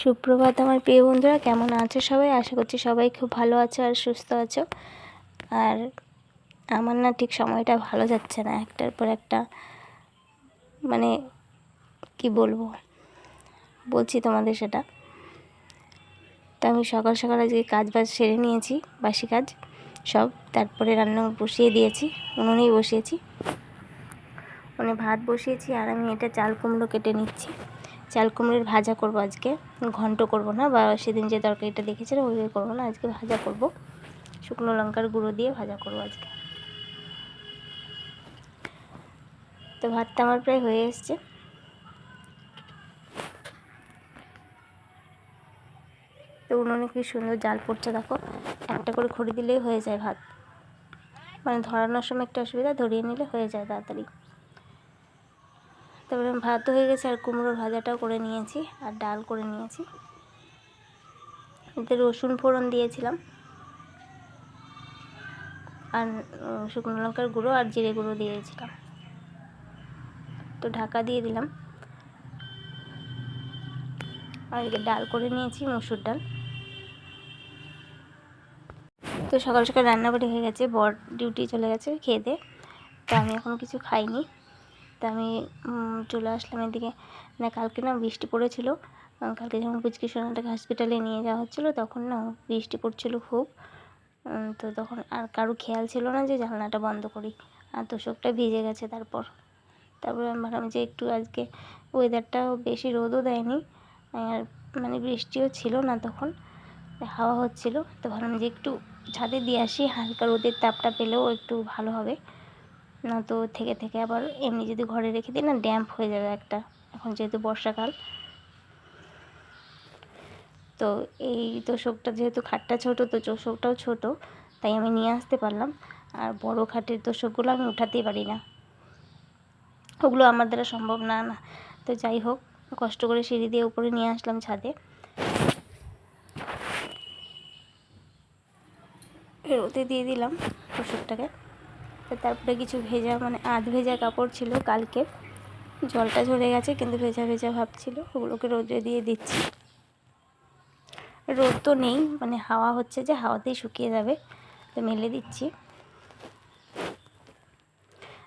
সুপ্রভাত আমার প্রিয় বন্ধুরা, কেমন আছো সবাই? আশা করছি সবাই খুব ভালো আছো আর সুস্থ আছো। আর আমার না ঠিক সময়টা ভালো যাচ্ছে না, একটার পর একটা। মানে কি বলব? বলছি তোমাদের সেটা। তো আমি সকাল সকাল আজকে কাজ বাজ সেরে নিয়েছি, বাসি কাজ সব। তারপরে রান্না বসিয়ে দিয়েছি, উনুনেই বসিয়েছি। উনুনে ভাত বসিয়েছি, আর আমি এটা চাল কুমড়ো কেটে নিচ্ছি। চাল কুমড়োর ভাজা করব আজকে। ঘন্ট করব না, বা সেদিন যে তরকারিটা দেখেছিলাম ওইভাবে করব না, আজকে ভাজা করব। শুকনো লঙ্কার গুঁড়ো দিয়ে ভাজা করব আজকে। তো ভাতটা আমার প্রায় হয়ে এসছে। তো উনুনে কি সুন্দর জাল পড়ছে, দেখো। একটা করে খড়ি দিলেই হয়ে যায় ভাত। মানে ধরানোর সময় একটা অসুবিধা, ধরিয়ে নিলে হয়ে যায় তাড়াতাড়ি। তারপরে ভাত হয়ে গেছে আর কুমড়োর ভাজাটাও করে নিয়েছি আর ডাল করে নিয়েছি। এতে রসুন ফোড়ন দিয়েছিলাম। আর শুকনো লঙ্কার গুঁড়ো আর জিরে গুঁড়ো দিয়েছিলাম। তো ঢাকা দিয়ে দিলাম। আর ডাল করে নিয়েছি, মসুর ডাল। তো সকাল সকাল রান্নাবাড়ি হয়ে গেছে, বর ডিউটি চলে গেছে খেয়ে তো আমি এখন কিছু খাইনি। তা আমি চলে আসলাম এদিকে। না, কালকে না বৃষ্টি পড়েছিল। কালকে যখন পুচকি সোনাটাকে হসপিটালে নিয়ে যাওয়া হচ্ছিল, তখন না বৃষ্টি পড়ছিল খুব। তো তখন আর কারও খেয়াল ছিল না যে জানলাটা বন্ধ করি। আর তোষকটা ভিজে গেছে তারপর। তারপরে আমি ভাবলাম যে একটু আজকে ওয়েদারটাও বেশি রোদও দেয়নি। আর মানে বৃষ্টিও ছিল না তখন, হাওয়া হচ্ছিল। তো ভাবলাম যে একটু ছাদে দিয়ে আসি, হালকা রোদের তাপটা পেলেও একটু ভালো হবে। না তো থেকে থেকে আবার এমনি যদি ঘরে রেখে দিই না ড্যাম্প হয়ে যাবে একটা। এখন যেহেতু বর্ষাকাল। তো এই তোষকটা যেহেতু খাটটা ছোট, তো তোষকটাও ছোট, তাই আমি নিয়ে আসতে পারলাম। আর বড় খাটের তোষকগুলো আমি উঠাতেই পারি না। ওগুলো আমার দ্বারা সম্ভব না না। তো যাই হোক, কষ্ট করে সিঁড়ি দিয়ে উপরে নিয়ে আসলাম ছাদে। রোদে দিয়ে দিলাম তোষকটাকে। তারপরে কিছু ভেজা মানে আধ ভেজা কাপড় ছিল কালকে। জলটা ঝরে গেছে কিন্তু ভেজা ভেজা ভাব ছিল। ওগুলোকে রোদে দিয়ে দিচ্ছি। রোদ তো নেই মানে হাওয়া হচ্ছে যে হাওয়াতেই শুকিয়ে যাবে, তো মেলে দিচ্ছি।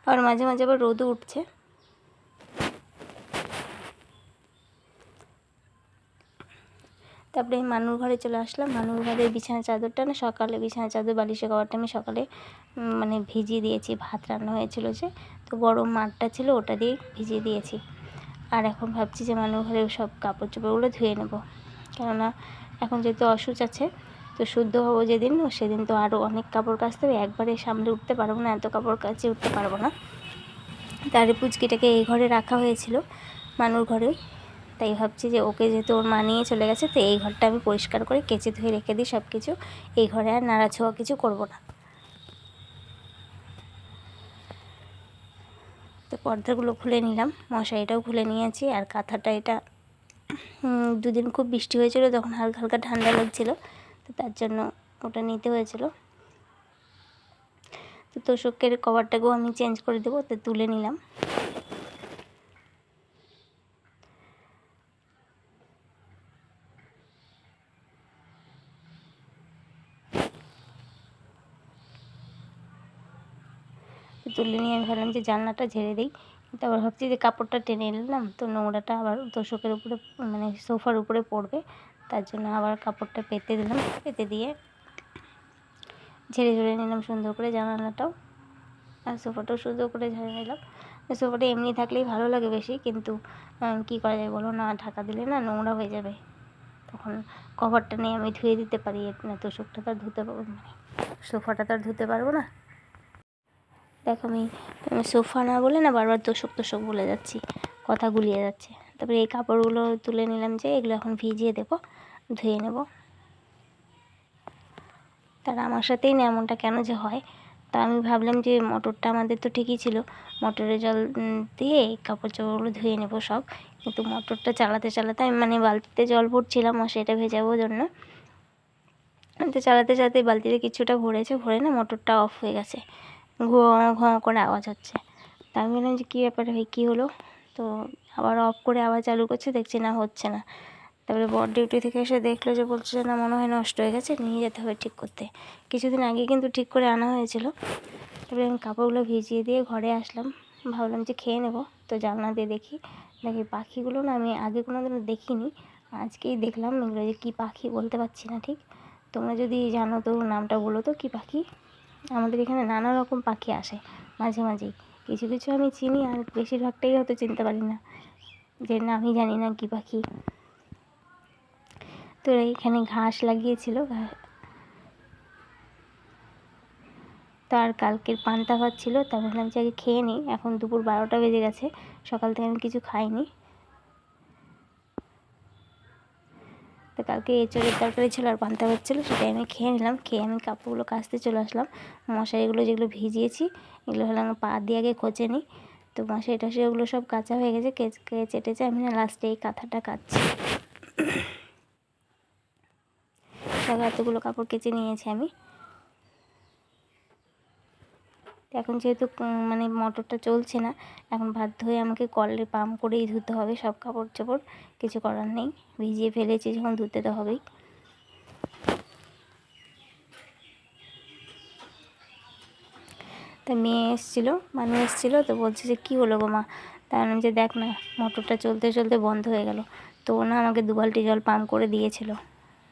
আর মাঝে মাঝে আবার রোদও উঠছে। তারপরে মানুর ঘরে চলে আসলাম। মানুর ঘরের বিছানা চাদরটা না সকালে বিছানা চাদর বালিশের কভারটা আমি সকালে মানে ভিজিয়ে দিয়েছি। ভাত রান্না হয়েছিল যে, তো গরম মাঠটা ছিল ওটা দিয়ে ভিজিয়ে দিয়েছি। আর এখন ভাবছি যে মানুর ঘরে সব কাপড় চোপড়গুলো ধুয়ে নেব। কেননা এখন যেহেতু অসুচ আছে, তো শুদ্ধ হব যেদিন, সেদিন তো আরও অনেক কাপড় কাচতে হবে। একবারে সামলে উঠতে পারব না, এত কাপড় কাচে উঠতে পারব না। তার পুচকিটাকে এই ঘরে রাখা হয়েছিল, মানুর ঘরেই। তাই ভাবছি যে ওকে যেহেতু ওর মা নিয়ে চলে গেছে, তো এই ঘরটা আমি পরিষ্কার করে কেচে ধুয়ে রেখে দিই সব কিছু এই ঘরে আর নাড়াছোয়া কিছু করব না। তো পর্দাগুলো খুলে নিলাম, মশারিটাও খুলে নিয়েছি, আর কাঁথাটা এটা দুদিন খুব বৃষ্টি হয়েছিল, তখন হালকা হালকা ঠান্ডা লাগছিল, তো তার জন্য ওটা নিতে হয়েছিল। তো তোষকের কভারটাকেও আমি চেঞ্জ করে দেবো, তো তুলে নিলাম। তুলে নিয়ে আমি ভাবলাম যে জানলাটা ঝেড়ে দিই। তারপর ভাবছি যে কাপড়টা টেনে নিলাম, তো নোংরাটা আবার তোষকের উপরে মানে সোফার উপরে পড়বে। তার জন্য আবার কাপড়টা পেতে দিলাম। পেতে দিয়ে ঝেড়ে ঝেড়ে নিলাম সুন্দর করে জানালাটাও। আর সোফাটাও সুন্দর করে ঝেড়ে নিলাম। সোফাটা এমনি থাকলেই ভালো লাগে বেশি, কিন্তু কী করা যায় বলো না, ঢাকা দিলে না নোংরা হয়ে যাবে। তখন কভারটা নিয়ে আমি ধুয়ে দিতে পারি না, তোষকটা তো ধুতে পারব মানে সোফাটা তো আর ধুতে পারব না। দেখো আমি সোফা না বলে না বারবার তোষক তোষক বলে যাচ্ছি, কথা গুলিয়ে যাচ্ছে। তারপরে এই কাপড়গুলো তুলে নিলাম যে, এগুলো এখন ভিজিয়ে দেবো, ধুয়ে নেব। তার আমার সাথেই না এমনটা কেন যে হয়? তা আমি ভাবলাম যে, মোটরটা আমাদের তো ঠিকই ছিল। মোটরে জল দিয়ে কাপড় চাপড়গুলো ধুয়ে নেব সব। কিন্তু মোটরটা চালাতে চালাতে আমি মানে বালতিতে জল ভরছিলাম আর সেটা ভেজাবো জন্য। তো চালাতে চালাতে বালতিতে কিছুটা ভরেছে, ভরে না মোটরটা অফ হয়ে গেছে। ঘুয়ো ঘুয়ো করে আওয়াজ হচ্ছে। তা আমি বললাম যে, কী ব্যাপারে ভাই? কী হলো? তো আবার অফ করে আবার চালু করছে, দেখছি না, হচ্ছে না। তারপরে বর ডিউটি থেকে এসে দেখল যে, বলছে না, মনে হয় নষ্ট হয়ে গেছে, নিয়ে যেতে হবে ঠিক করতে। কিছুদিন আগে কিন্তু ঠিক করে আনা হয়েছিল। তারপরে আমি কাপড়গুলো ভিজিয়ে দিয়ে ঘরে আসলাম। ভাবলাম যে, খেয়ে নেব। তো জানলা দিয়ে দেখি দেখি পাখিগুলো না আমি আগে কোনো দিনও দেখিনি, আজকেই দেখলাম। এগুলো যে কী পাখি বলতে পারছি না ঠিক। তোমরা যদি জানো তো, নামটা বলো তো, কী পাখি? আমাদের এখানে নানা রকম পাখি আসে, মাঝে মাঝেই। কিছু কিছু আমি চিনি আর বেশিরভাগটাই হয়তো চিনতে পারি না। যে না আমি জানি না কী পাখি। তো এইখানে ঘাস লাগিয়েছিল তার কালকের পান্তা ভাত ছিল, তা ভাবলাম যে আগে খেয়ে নিই, এখন দুপুর বারোটা বেজে গেছে, সকাল থেকে আমি কিছু খাইনি তো কালকে এঁচড়ের তরকারি ছিল আর পান্তা ভাত ছিল, সেটাই আমি খেয়ে নিলাম। খেয়ে আমি কাপড়গুলো কাচতে চলে আসলাম। মশারিগুলো যেগুলো ভিজিয়েছি, এগুলো হলো আমি পা দিয়ে আগে খোঁচে নিই। তো মশারি টশারি ওগুলো সব কাঁচা হয়ে গেছে, কেচ টেচে আমি না লাস্টে এই কাঁথাটা কাচ্ছি। এতগুলো কাপড় কেচে নিয়েছি আমি। তো এখন যেহেতু মানে মোটরটা চলছে না, এখন বাধ্য হয়ে আমাকে কলে পাম্প করেই ধুতে হবে, সব কাপড় চোপড় কিছু করার নেই, ভিজিয়ে ফেলেছি যখন ধুতে তো হবেই। তা মেয়ে এসেছিল মানুষ এসেছিল, তো বলছে যে, কী হলো গো মা? তা আমি যে, দেখ না, মোটরটা চলতে চলতে বন্ধ হয়ে গেল, তো না আমাকে দু বালতি জল পাম্প করে দিয়েছিল।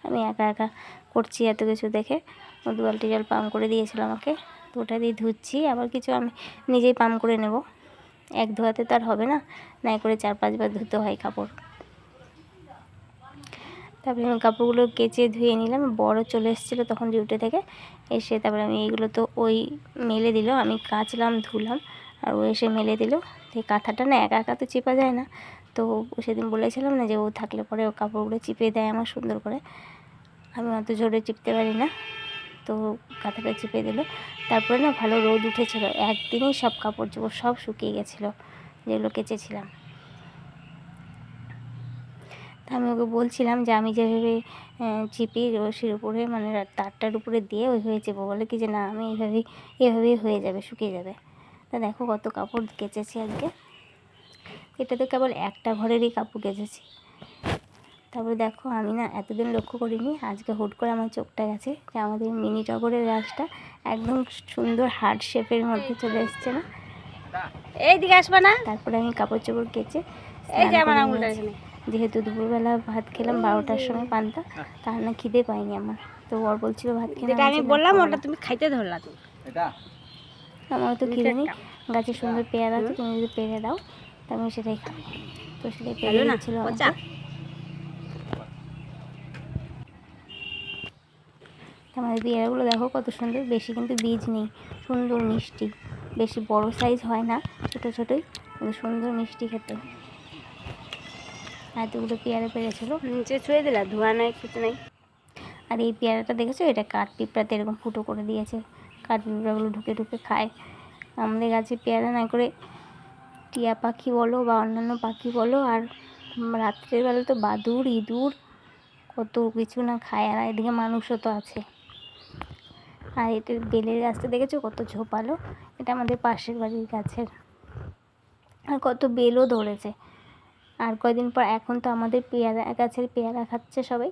আমি একা একা করছি এত কিছু দেখে, ও দু বালতি জল পাম্প করে দিয়েছিল আমাকে তো ওটা দিয়ে ধুচ্ছি, আবার কিছু আমি নিজেই পাম্প করে নেব। এক ধোয়াতে তো আর হবে না, নাই করে চার পাঁচবার ধুতে হয় কাপড়। তারপরে আমি কাপড়গুলো কেচে ধুয়ে নিলাম, বড় চলে এসেছিল তখন ডিউটি থেকে, এসে তারপরে আমি এইগুলো তো ওই মেলে দিল, আমি কাচলাম, ধুলাম, আর ও এসে মেলে দিল। এই কাঁথাটা না একা একা তো চেপা যায় না, তো সেদিন বলেছিলাম না যে ও থাকলে পরে ও কাপড়গুলো চিপে দেয় আমার সুন্দর করে। আমি অত জোরে চিপতে পারি না। তো কাঁথাটা চিপে দিল। তারপরে না ভালো রোদ উঠেছিল। একদিনেই সব কাপড় চোপড় সব শুকিয়ে গেছিল, যেগুলো কেচেছিলাম। আমি ওকে বলছিলাম যে আমি যেভাবে চিপি রশির উপরে মানে তারটার উপরে দিয়ে ওইভাবে চেপো বলে কি যে না, আমি এইভাবেই এভাবেই হয়ে যাবে, শুকিয়ে যাবে। তা দেখো কত কাপড় কেচেছি আজকে। এটা তো কেবল একটা ঘরেরই কাপড় কেচেছি। তারপরে দেখো আমি না এতদিন লক্ষ্য করিনি আজকে হুট করে আমার চোখটা গেছে যে আমাদের মিনি টগরের গাছটা একদম সুন্দর হার্ট শেপের মধ্যে চলে এসছে না? এইদিকে আসবে না। তারপরে আমি কাপড় চোপড় কেচে এই যে আমার আঙুলটা যেহেতু দুপুরবেলা ভাত খেলাম বারোটার সময় পান্তা তার না খিদে পাইনি আমার। তো ওর বলছিল ভাত যেটা আমি বললাম ওটা তুমি খাইতে ধরলা তুমি। আমার তো খিদে নেই। গাছে সুন্দর পেয়ারা আছে তুমি যদি পেরে দাও তা আমি সেটাই খাব। তো সেটাই পেরে দিচ্ছিল পচা আমাদের পেয়ারাগুলো দেখো কত সুন্দর। বেশি কিন্তু বীজ নেই সুন্দর মিষ্টি। বেশি বড় সাইজ হয় না ছোটো ছোটোই কিন্তু সুন্দর মিষ্টি খেতে। এতগুলো পেয়ারা পেরেছিল। নিচে ছুঁয়ে দিলা ধোয়া নাই কিছু নাই। আর এই পেয়ারাটা দেখেছ? এটা কাঠ পিঁপড়াতে এরকম ফুটো করে দিয়েছে। কাঠ পিঁপড়াগুলো ঢুকে ঢুকে খায়। আমাদের গাছে পেয়ারা না করে টিয়া পাখি বলো বা অন্যান্য পাখি বলো আর রাত্রের বেলা তো বাদুর ইঁদুর কত কিছু না খায়। আর এদিকে মানুষও তো আছে। আর এটা বেলের গাছটা দেখেছ? কত ঝোপালো। এটা আমাদের পাশের বাড়ির গাছের। আর কত বেলও ধরেছে। আর কয়দিন পর এখন তো আমাদের পেয়ারা, গাছের পেয়ারা খাচ্ছে সবাই।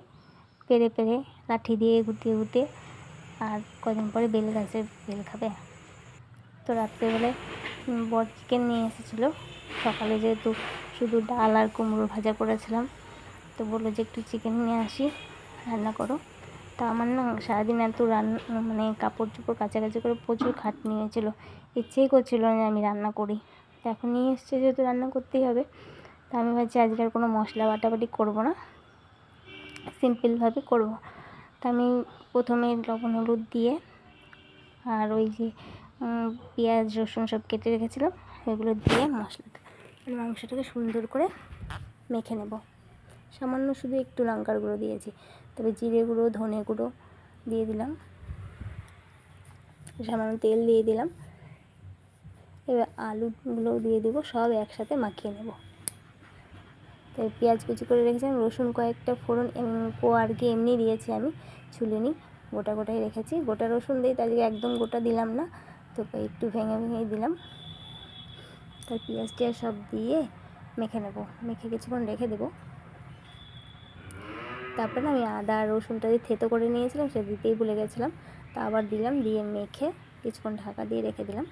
পেরে পেরে লাঠি দিয়ে গুটিয়ে গুটিয়ে আর কদিন পরে বেল গাছের বেল খাবে। তো রাত্রেবেলায় বর চিকেন নিয়ে এসেছিল। সকালে যেহেতু শুধু ডাল আর কুমড়ো ভাজা করেছিলাম, তো বলল যে একটু চিকেন নিয়ে আসি, রান্না করো। তা আমার না সারাদিন এত রান্না মানে কাপড় চোপড় কাছাকাছি করে প্রচুর খাটনি হয়েছিল। ইচ্ছেই করছিল না আমি রান্না করি। এখন নিয়ে এসছে যেহেতু রান্না করতেই হবে। তা আমি ভাবছি আজকে আর কোনো মশলা বাটাবাটি করব না। সিম্পলভাবে করব। তা আমি প্রথমে লবণ, হলুদ দিয়ে আর ওই যে পেঁয়াজ, রসুন সব কেটে রেখেছিলাম। এগুলো দিয়ে মশলাটা মানে মাংসটাকে সুন্দর করে মেখে নেব। সামান্য শুধু একটু লঙ্কার গুঁড়ো দিয়েছি। তবে জিরে গুঁড়ো, ধনে গুঁড়ো দিয়ে দিলাম। সামান্য তেল দিয়ে দিলাম। এবার আলুগুলোও দিয়ে দেবো, সব একসাথে মাখিয়ে নেব। তো পেঁয়াজ কুচি করে রেখেছিলাম, রসুন কয়েকটা ফোড়ন আর কি এমনি দিয়েছি আমি ছুলিনি গোটা গোটাই রেখেছি। গোটা রসুন দিই তাদেরকে একদম গোটা দিলাম না, তো একটু ভেঙে ভেঙে দিলাম। তাই পেঁয়াজ টিয়াজ সব দিয়ে মেখে নেব, মেখে কিছুক্ষণ রেখে দেবো। তারপরে আমি আদা, রসুনটা দিয়ে থেতো করে নিয়েছিলাম সেটা দিতেই ভুলে গেছিলাম। তা আবার দিলাম, দিয়ে মেখে কিছুক্ষণ ঢাকা দিয়ে রেখে দিলাম।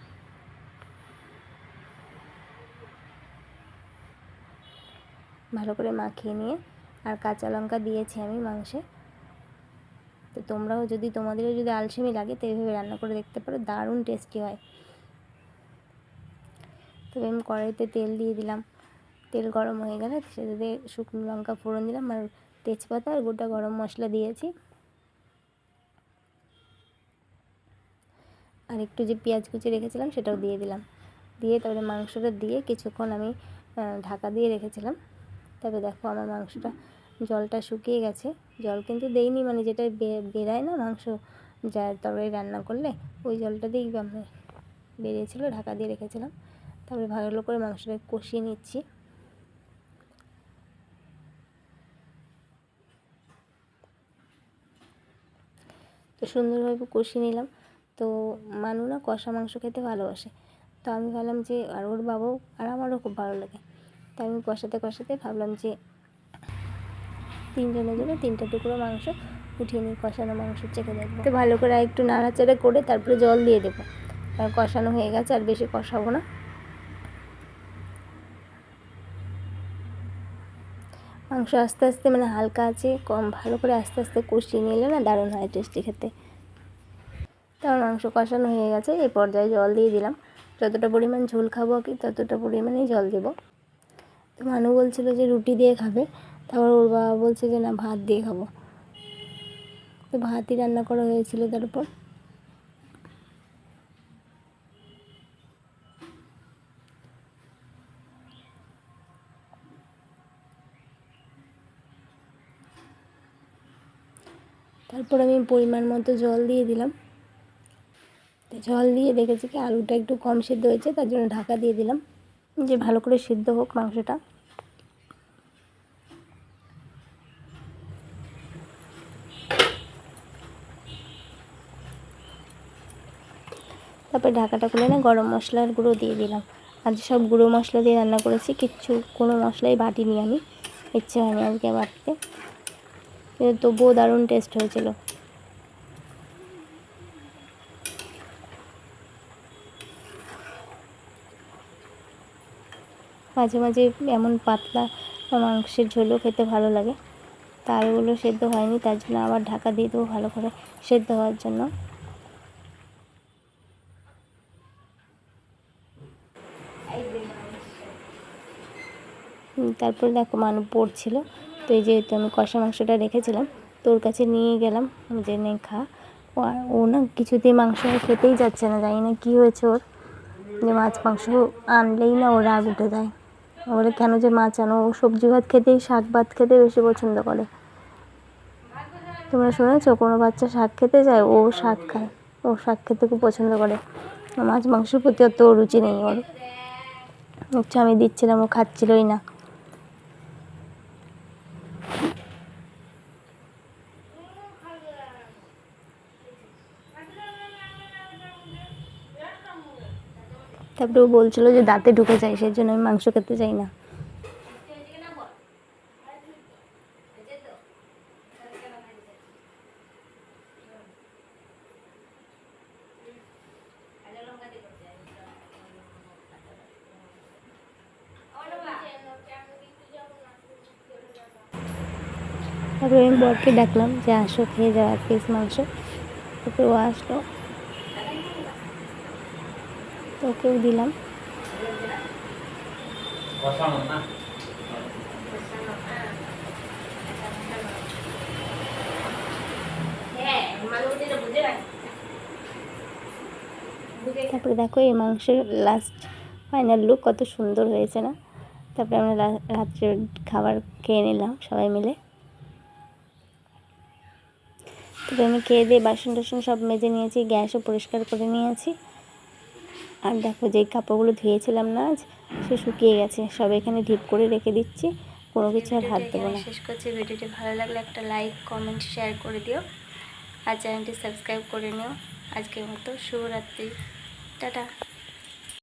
ভালো করে মাখিয়ে নিয়ে আর কাঁচা লঙ্কা দিয়েছি আমি মাংসে। তো তোমরাও যদি, তোমাদেরও যদি আলসেমি লাগে তো এইভাবে রান্না করে দেখতে পারো, দারুণ টেস্টি হয়। তবে আমি কড়াইতে তেল দিয়ে দিলাম। তেল গরম হয়ে গেলে সেটাতে শুকনো লঙ্কা ফোড়ন দিলাম আর তেজপাতা আর গোটা গরম মশলা দিয়েছি। আর একটু যে পেঁয়াজ কুচি রেখেছিলাম সেটাও দিয়ে দিলাম। দিয়ে তারপরে মাংসটা দিয়ে কিছুক্ষণ আমি ঢাকা দিয়ে রেখেছিলাম। তবে দেখো আমার মাংসটা জলটা শুকিয়ে গেছে। জল কিন্তু দেইনি মানে যেটা বেরায় না মাংস যা তরকারি রান্না করলে, ওই জলটা দিয়েই আমি বেরিয়েছিল, ঢাকা দিয়ে রেখেছিলাম। তারপরে ভালো করে মাংসটা কষিয়ে নিচ্ছি। তো সুন্দরভাবে কষিয়ে নিলাম। তো মানু না কষা মাংস খেতে ভালোবাসে। তো আমি ভাবলাম যে, আর ওর বাবাও আর আমারও খুব ভালো লাগে। তো আমি কষাতে কষাতে ভাবলাম যে, তিনজনের জন্য তিনটা টুকরো মাংস উঠিয়ে নিই, কষানো মাংস চেখে দেখব। তো ভালো করে একটু নাড়াচাড়া করে তারপরে জল দিয়ে দেবো। আর কষানো হয়ে গেছে, আর বেশি কষাবো না। মাংস আস্তে আস্তে মানে হালকা আছে, কম ভালো করে আস্তে আস্তে কষিয়ে নিলে না দারুণ হয় টেস্টি খেতে। তারপর মাংস কষানো হয়ে গেছে, এই পর্যায়ে জল দিয়ে দিলাম। যতটা পরিমাণ ঝোল খাব কি, ততটা পরিমাণেই জল দেবো। তো মানু বলছিল যে রুটি দিয়ে খাবে, তারপর ওর বাবা বলছে যে না, ভাত দিয়ে খাব। তো ভাতই রান্না করা হয়েছিল তারপর তারপর আমি পরিমাণ মতো জল দিয়ে দিলাম। জল দিয়ে দেখেছি কি আলুটা একটু কম সিদ্ধ হয়েছে, তার জন্য ঢাকা দিয়ে দিলাম। যে ভালো করে সিদ্ধ হোক মাংসটা। তারপরে ঢাকাটা খুলে না গরম মশলার গুঁড়ো দিয়ে দিলাম। আজ সব গুঁড়ো মশলা দিয়ে রান্না করেছি, কিচ্ছু কোনো মশলাই বাটিনি আমি। ইচ্ছে হয়নি আজকে বাটতে। কিন্তু তবুও দারুণ টেস্ট হয়েছিল। মাঝে মাঝে এমন পাতলা মাংসের ঝোলও খেতে ভালো লাগে। তার ওগুলো সেদ্ধ হয়নি, তার জন্য আবার ঢাকা দিয়ে দেবো ভালো করে সেদ্ধ হওয়ার জন্য। তারপরে দেখো মানু পড়ছিল। তো এই যেহেতু আমি কষা মাংসটা রেখেছিলাম তোর কাছে নিয়ে গেলাম। যে নে খা। ও আর- ও না কিছুতেই মাংস খেতেই যাচ্ছে না, জানি না কী হয়েছে ওর। যে মাছ মাংস আনলেই না ওর রাগ উঠে যায়। ওরে কেন যে মাছ আনো? ও সবজি ভাত খেতেই, শাক ভাত খেতে বেশি পছন্দ করে। তোমরা শুনেছো? কোনো বাচ্চা শাক খেতে চায় ও শাক খায়। ও শাক খেতে খুব পছন্দ করে। মাছ মাংসের প্রতি অত রুচি নেই ওর। হচ্ছে আমি দিচ্ছিলাম, ও খাচ্ছিলই না। তারপরে ও বলছিল যে দাঁতে ঢুকে যায় সেই জন্য আমি মাংস খেতে চাই না। তারপরে আমি বরকে ডাকলাম যে আসো, খেয়ে যাও এক পিস মাংস। তারপরে ও আসলো। ওকেও দিলাম। তারপরে দেখো এই মাংসের লাস্ট ফাইনাল লুক কত সুন্দর হয়েছে না? তারপরে আমরা রা- রাত্রে খাবার খেয়ে নিলাম সবাই মিলে। তারপরে আমি খেয়ে দিয়ে বাসন টাসন সব মেজে নিয়েছি গ্যাসও পরিষ্কার করে নিয়েছি। আর দেখো যেই কাপড়গুলো ধুয়েছিলাম না আজ সে শুকিয়ে গেছে। সব এখানে ঢিপ করে রেখে দিচ্ছি। কোনো কিছু আর হাত দেবো না। শেষ করছি। ভিডিওটি ভালো লাগলে একটা লাইক কমেন্ট শেয়ার করে দিও। আর চ্যানেলটি সাবস্ক্রাইব করে নিও। আজকের মতো শুভরাত্রি। টাটা।